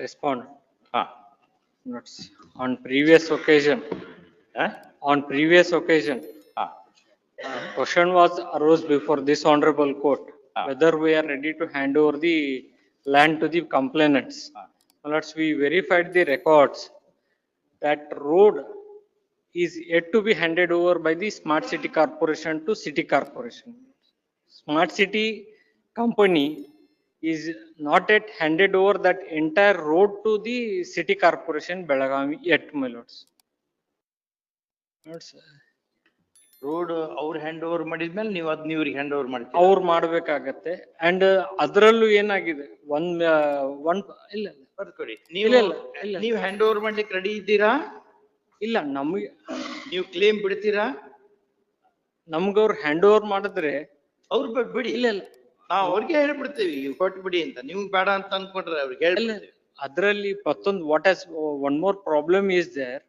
respond. Ah, notes. On previous occasion, eh? on previous occasion, ah. uh, question was arose before this honorable court ah. whether we are ready to hand over the land to the complainants. Ah. Notes, we verified the records that road is yet to be handed over by the smart city corporation to city corporation. Smart city company is not yet handed over that entire road to the city corporation Belagavi yet, my lords. Road ಅವ್ರು hand over ಮಾಡಿದ್ಮೇಲೆ ನೀವು ಅದ್ ನೀವ್ರಿಗೆ hand over ಮಾಡಿ ಅವ್ರು ಮಾಡ್ಬೇಕಾಗತ್ತೆ. And ಅದ್ರಲ್ಲೂ ಏನಾಗಿದೆ? ಒಂದ್ ಒನ್ ಇಲ್ಲ ಬರ್ಕೊಡಿ ನೀವು. ನೀವು ಹ್ಯಾಂಡ್ ಓವರ್ ಮಾಡ್ಲಿಕ್ಕೆ ರೆಡಿ ಇದ್ದೀರಾ? ಇಲ್ಲ ನಮಗೆ ನೀವು ಕ್ಲೇಮ್ ಬಿಡ್ತೀರಾ? ನಮ್ಗವ್ರು ಹ್ಯಾಂಡ್ ಓವರ್ ಮಾಡಿದ್ರೆ ಅವ್ರು ಬಿಡಿ. ಇಲ್ಲ ಇಲ್ಲ. ನಾವು ಅವ್ರಿಗೆ ಹೇಳ್ಬಿಡ್ತೀವಿ ಇವ್ ಕೊಟ್ಟು ಬಿಡಿ ಅಂತ. ನೀವು ಬೇಡ ಅಂತ ಅನ್ಕೊಂಡ್ರೆ ಅವ್ರಿಗೆ ಹೇಳ್ಬಿಡ್ತೀವಿ. ಅದ್ರಲ್ಲಿ ಮತ್ತೊಂದು what as one more problem is there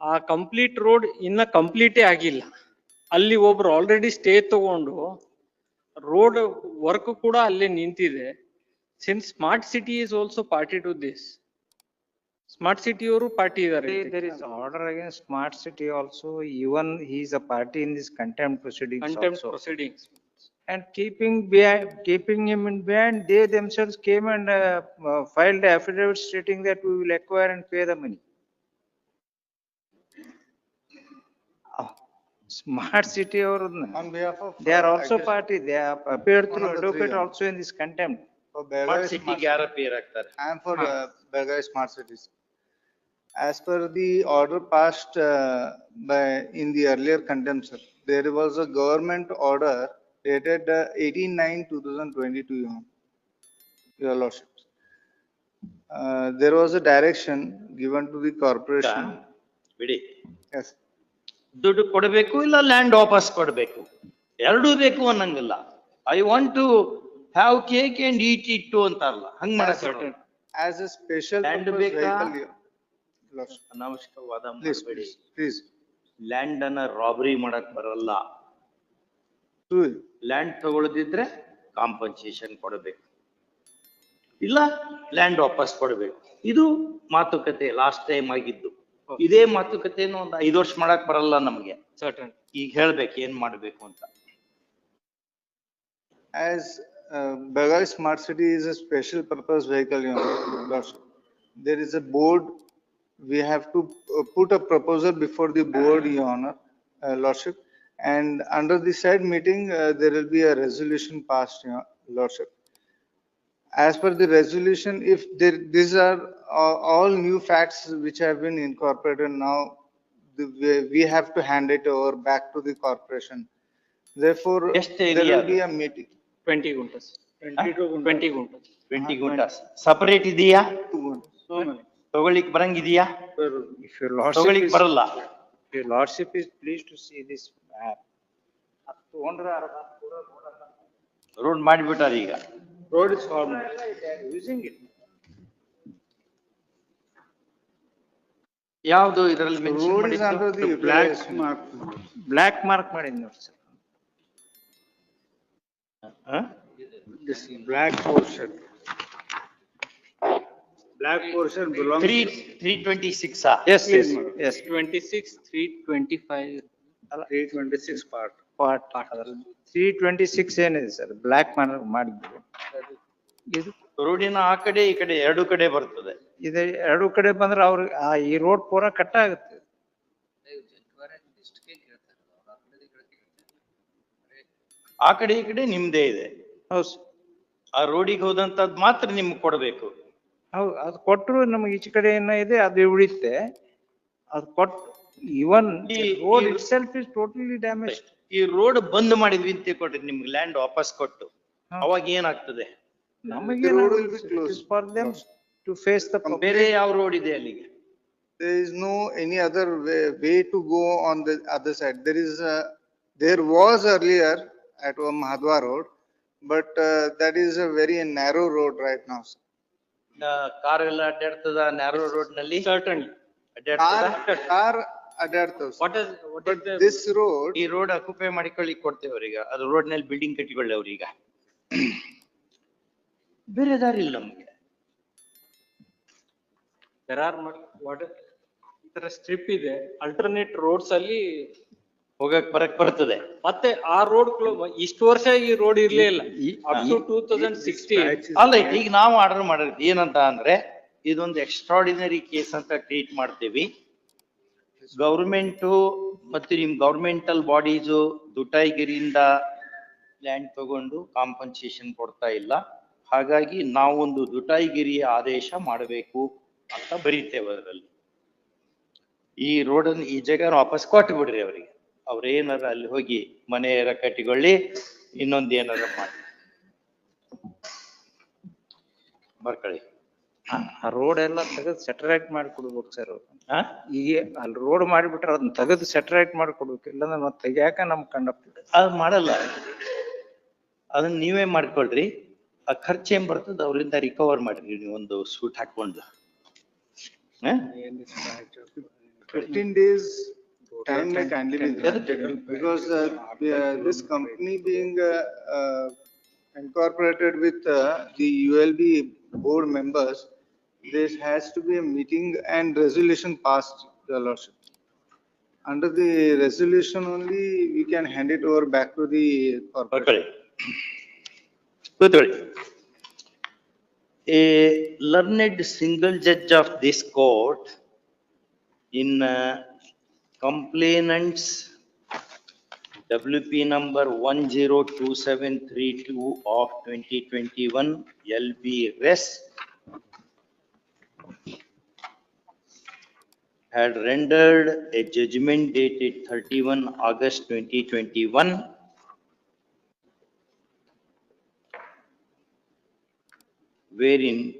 ಆ ಕಂಪ್ಲೀಟ್ ರೋಡ್ ಇನ್ನ ಕಂಪ್ಲೀಟೇ ಆಗಿಲ್ಲ. ಅಲ್ಲಿ ಒಬ್ರು ಆಲ್ರೆಡಿ ಸ್ಟೇ ತಗೊಂಡು ರೋಡ್ ವರ್ಕ್ ಕೂಡ ಅಲ್ಲೇ ನಿಂತಿದೆ. Since smart city is also party to this smart city ಅವರು ಪಾರ್ಟಿ ಇದಾರೆ there is order against smart city also even even he is party in in this proceeding contempt. Proceedings and keeping behind, keeping him in behind, they themselves came and uh, uh, filed affidavit stating that we will acquire and pay the money. Ah. Smart city or on behalf of they are also guess, party. They have uh, appeared through advocate also in this contempt. So smart city smart, I am for uh, Bergai smart cities. As per the order passed uh, by in the earlier contempt, sir, there was a government order dated uh, eighteen nine two thousand twenty-two, your Honor, your lordships. Uh, There was a direction given to the corporation. ಬಿಡಿ Yes, ದುಡ್ಡು ಕೊಡಬೇಕು ಇಲ್ಲ land ವಾಪಸ್ ಕೊಡಬೇಕು ಎರಡೂ ಬೇಕು ಅನ್ನಂಗಿಲ್ಲ I want to have cake and eat it ಅಂತಾರಲ್ಲ ಹಂಗ್ ಮಾಡಕ್ as a special Land purpose ಬೇಕಾ? vehicle. your lordship. ಅನಾವಶ್ಯಕವಾದ Please, ಮಾಡಬೇಡಿ please, please. ಲ್ಯಾಂಡ್ ಅನ್ನ ರಾಬರಿ ಮಾಡಕ್ ಬರಲ್ಲ Do it. ಲ್ಯಾಂಡ್ ತಗೊಳ್ಳದಿದ್ರೆ ಕಾಂಪನ್ಸೇಷನ್ ಕೊಡಬೇಕು ಇಲ್ಲ ಲ್ಯಾಂಡ್ ವಾಪಸ್ ಕೊಡಬೇಕು ಇದು ಮಾತುಕತೆ ಲಾಸ್ಟ್ ಟೈಮ್ ಆಗಿದ್ದು ಇದೇ ಮಾತುಕತೆಯನ್ನು ಒಂದು ಐದು ವರ್ಷ ಮಾಡಕ್ ಬರಲ್ಲ ನಮಗೆ ಸರ್ಟನ್ ಈಗ ಹೇಳ್ಬೇಕು ಏನ್ ಮಾಡ್ಬೇಕು ಅಂತ uh, Smart City is a special purpose vehicle, you know, There is a board, we have to uh, put a proposal before the board, your honor, uh, lordship. And under the said meeting, uh, there will be a resolution passed, your lordship. As per the resolution, if there, these are all all new facts which have been incorporated now, the- we- we have to hand it over back to the corporation. Therefore, ಎಷ್ಟು there area will be a meeting. Twenty guntas twenty guntas twenty guntas separate ಇದೆಯಾ ತಗೊಳ್ಳಿಕ್ ಬರಂಗಿದೆಯಾ If your lordship ತಗೊಳ್ಳಿಕ್ is, ಬರಲ್ಲ if your lordship is pleased to see this map. ಅದು ತಗೊಂಡ್ರೆ ಅರ್ಧ ಪೂರ ನೋಡಲ್ಲ. Road ಮಾಡಿಬಿಟ್ಟಾರ ಈಗ Road is formed. They are using it. ಯಾವ್ದು ಇದ್ರಲ್ಲಿ ಮೆನ್ಷನ್ Road is under ಮಾಡಿದ್ದು the Black utilization. mark, black mark ಮಾಡಿದ್ ನೋಡಿ sir. ಹ? This black portion. Black portion belongs. Three three twenty six S S S twenty six three twenty five Three twenty-six part. ಅದರಲ್ಲಿ three twenty six ಏನಿದೆ sir, block ಮಾಡಿದ್ರು ಇದು, ರೋಡಿನ ಆ ಕಡೆ ಈ ಕಡೆ ಎರಡು ಕಡೆ ಬರ್ತದೆ. ಇದು ಎರಡು ಕಡೆ ಬಂದ್ರೆ ಅವ್ರಿಗೆ, ಆ ಈ ರೋಡ್ ಪೂರ ಕಟ್ ಆಗುತ್ತೆ. ಆ ಕಡೆ ಈ ಕಡೆ ನಿಮ್ದೇ ಇದೆ. ಹೌದು. ಆ ರೋಡಿಗೆ ಹೋದಂತದ್ ಮಾತ್ರ ನಿಮ್ಗೆ ಕೊಡಬೇಕು. ಅದು ಕೊಟ್ಟರು ನಮಗೆ ಈಚೆ ಕಡೆ ಏನೋ ಇದೆ ಅದು ಉಳಿತೆ ಅದು ಕೊಟ್ಟ even road itself is totally damage ಈ ರೋಡ್ ಬಂದ್ ಮಾಡಿದ್ರಿ ಅಂತ ಕೊಟ್ಟು ನಿಮ್ಗೆ ಲ್ಯಾಂಡ್ ವಾಪಸ್ ಕೊಟ್ಟು ಅವಾಗ ಏನಾಗ್ತದೆ? ನಮಗೆ for them to face the ಬೇರೆ ಯಾವ ರೋಡ್ ಇದೆ ಅಲ್ಲಿಗೆ? There is no any other way way to go on the other side there is there was earlier at Mahadwa road but that is a very narrow road right ನಾವ್ car ಎಲ್ಲ ಅಡ್ಡಾಡ್ತದ narrow ರೋಡ್ನಲ್ಲಿ certainly ಅಡ್ಡಾಡ್ತದ car what is what is the this ಈ road occupy ಮಾಡಿಕೊಳ್ಳಿ ಕೊಡ್ತೇವೆ ಅವ್ರೀಗ. ಅದು ರೋಡ್ನಲ್ಲಿ building ಕಟ್ಟಿಕೊಳ್ಳಿ ಅವ್ರೀಗ ಬೇರೆ ದಾರಿ ಇಲ್ಲ ನಮ್ಗೆ. ತರ ಸ್ಟ್ರಿಪ್ ಇದೆ. ಅಲ್ಟರ್ನೇಟ್ ರೋಡ್ಸ್ ಅಲ್ಲಿ ಹೋಗಕ್ ಬರಕ್ ಬರ್ತದೆ. ಮತ್ತೆ ಆ ರೋಡ್ ಇಷ್ಟು ವರ್ಷ ಈ ರೋಡ್ ಇರ್ಲೇ ಇಲ್ಲ. ಟು ತೌಸಂಡ್ ಸಿಕ್ಸ್ಟೀನ್ ಅಲ್ಲ ಈಗ ನಾವು ಆರ್ಡರ್ ಮಾಡಿದ್ರೆ ಏನಂತ ಅಂದ್ರೆ ಇದೊಂದು ಎಕ್ಸ್ಟ್ರಾಡಿನರಿ ಕೇಸ್ ಅಂತ ಟ್ರೀಟ್ ಮಾಡ್ತೀವಿ. ಗೌರ್ಮೆಂಟು ಮತ್ತೆ ನಿಮ್ ಗೌರ್ಮೆಂಟಲ್ ಬಾಡೀಸು ದುಟಾಯಿಗಿರಿಯಿಂದ ಲ್ಯಾಂಡ್ ತಗೊಂಡು ಕಾಂಪನ್ಸೇಷನ್ ಕೊಡ್ತಾ ಇಲ್ಲ. ಹಾಗಾಗಿ ನಾವೊಂದು ದುಟಾಯಿಗಿರಿಯ ಆದೇಶ ಮಾಡಬೇಕು ಅಂತ ಬರೀತೇವೆ ಅದರಲ್ಲಿ. ಈ ರೋಡನ್ನು ಈ ಜಾಗ ವಾಪಸ್ ಕೊಟ್ಟು ಬಿಡ್ರಿ ಅವರಿಗೆ. ಅವ್ರೇನಾರ ಅಲ್ಲಿ ಹೋಗಿ ಮನೆಯರ ಕಟ್ಟಿಕೊಳ್ಳಿ ಇನ್ನೊಂದು ಏನಾರ ಮಾಡಿ. ಬರ್ಕೊಳ್ಳಿ ಆ ರೋಡ್ ಎಲ್ಲ ತೆಗೆದು ಸೆಟರೇಟ್ ಮಾಡಿ ಕೊಡ್ಬೇಕು ಸರ್ ಹಾ ಈಗ ಅಲ್ಲಿ ರೋಡ್ ಮಾಡಿಬಿಟ್ರೆ ಅದನ್ನ ತೆಗೆದು ಸೆಟರೇಟ್ ಮಾಡಿ ಕೊಡ್ಬೇಕು ಇಲ್ಲಾಂದ್ರೆ ಮತ್ತೆ ತೆಗಿಯಾಕ ನಮ್ ಕಂಡ ಅದ್ ಮಾಡಲ್ಲ. ಅದನ್ನ ನೀವೇ ಮಾಡ್ಕೊಳ್ರಿ. ಆ ಖರ್ಚು ಏನ್ ಬರ್ತದ ಅವರಿಂದ ರಿಕವರ್ ಮಾಡ್ರಿ ನೀವು ಒಂದು ಸೂಟ್ ಹಾಕೊಂಡು fifteen days days time may kindly be granted because uh, uh, this company being uh, incorporated with the ULB board members, this has to be a meeting and resolution passed, Your Lordship. Under the resolution only, we can hand it over back to the corporate. Okay. A learned single judge of this court in uh, complainants WP number 102732 of 2021 LB had rendered a judgment dated 31 August 2021 wherein